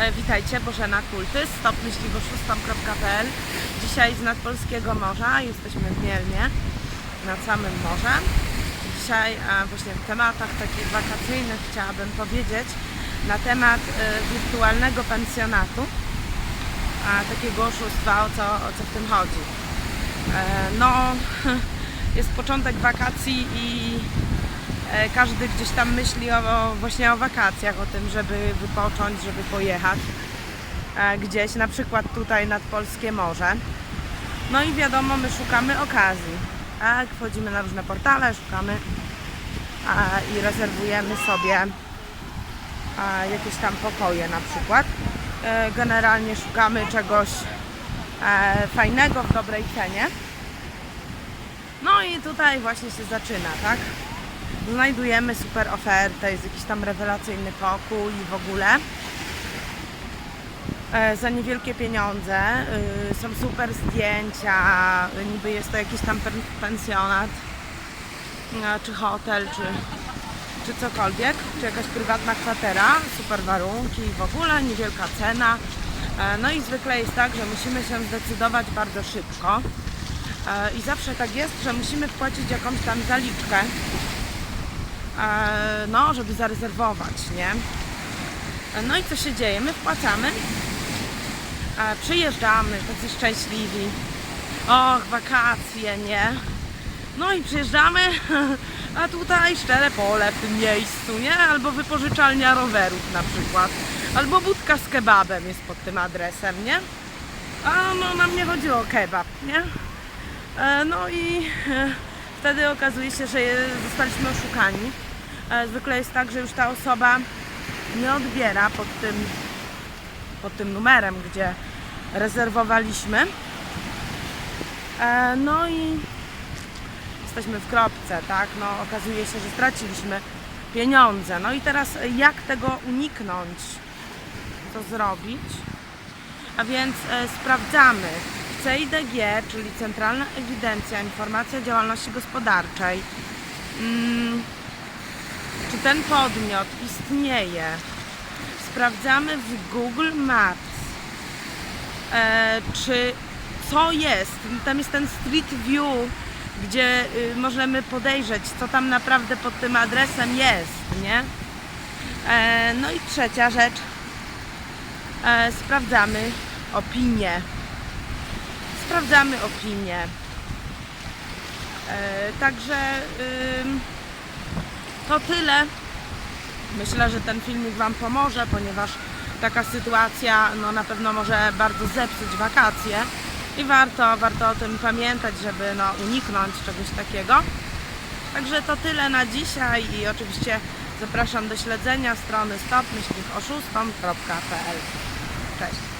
E, Witajcie, Bożena Kulty, stopmyśliwoszustom.pl Dzisiaj z nadpolskiego morza, jesteśmy w Mielnie, nad samym morzem. Dzisiaj e, właśnie w tematach takich wakacyjnych chciałabym powiedzieć na temat e, wirtualnego pensjonatu, takiego oszustwa, o co, o co w tym chodzi. No, jest początek wakacji i każdy gdzieś tam myśli o, właśnie o wakacjach, o tym, żeby wypocząć, żeby pojechać e, gdzieś, na przykład tutaj nad Polskie Morze. No i wiadomo, my szukamy okazji. Tak, wchodzimy na różne portale, szukamy i rezerwujemy sobie jakieś tam pokoje na przykład. E, Generalnie szukamy czegoś e, fajnego w dobrej cenie. No i tutaj właśnie się zaczyna, tak? Znajdujemy super ofertę, jest jakiś tam rewelacyjny pokój i w ogóle. E, za niewielkie pieniądze, y, są super zdjęcia, y, niby jest to jakiś tam pen- pensjonat, e, czy hotel, czy, czy cokolwiek, czy jakaś prywatna kwatera, super warunki i w ogóle, niewielka cena. E, No i zwykle jest tak, że musimy się zdecydować bardzo szybko. E, I zawsze tak jest, że musimy wpłacić jakąś tam zaliczkę, no, żeby zarezerwować, nie? E, No i co się dzieje? My wpłacamy, e, przyjeżdżamy, tacy szczęśliwi. Och, wakacje, nie? No i przyjeżdżamy, a tutaj szczere pole w tym miejscu, nie? Albo wypożyczalnia rowerów na przykład. Albo budka z kebabem jest pod tym adresem, nie? A no nam nie chodziło o kebab, nie? E, No i e, wtedy okazuje się, że zostaliśmy oszukani. E, Zwykle jest tak, że już ta osoba nie odbiera pod tym, pod tym numerem, gdzie rezerwowaliśmy. E, No i jesteśmy w kropce, tak? No okazuje się, że straciliśmy pieniądze. No i teraz jak tego uniknąć? Co zrobić? A więc e, sprawdzamy CIDG, czyli Centralna Ewidencja Informacji o Działalności Gospodarczej, mm, czy ten podmiot istnieje. Sprawdzamy w Google Maps, e, czy co jest. Tam jest ten Street View, gdzie y, możemy podejrzeć, co tam naprawdę pod tym adresem jest, nie? E, no i trzecia rzecz, e, sprawdzamy opinię. Sprawdzamy opinię. E, także ym, to tyle. Myślę, że ten filmik Wam pomoże, ponieważ taka sytuacja no, na pewno może bardzo zepsuć wakacje i warto, warto o tym pamiętać, żeby no, uniknąć czegoś takiego. Także to tyle na dzisiaj i oczywiście zapraszam do śledzenia strony stopmyślnikoszustom.pl Cześć!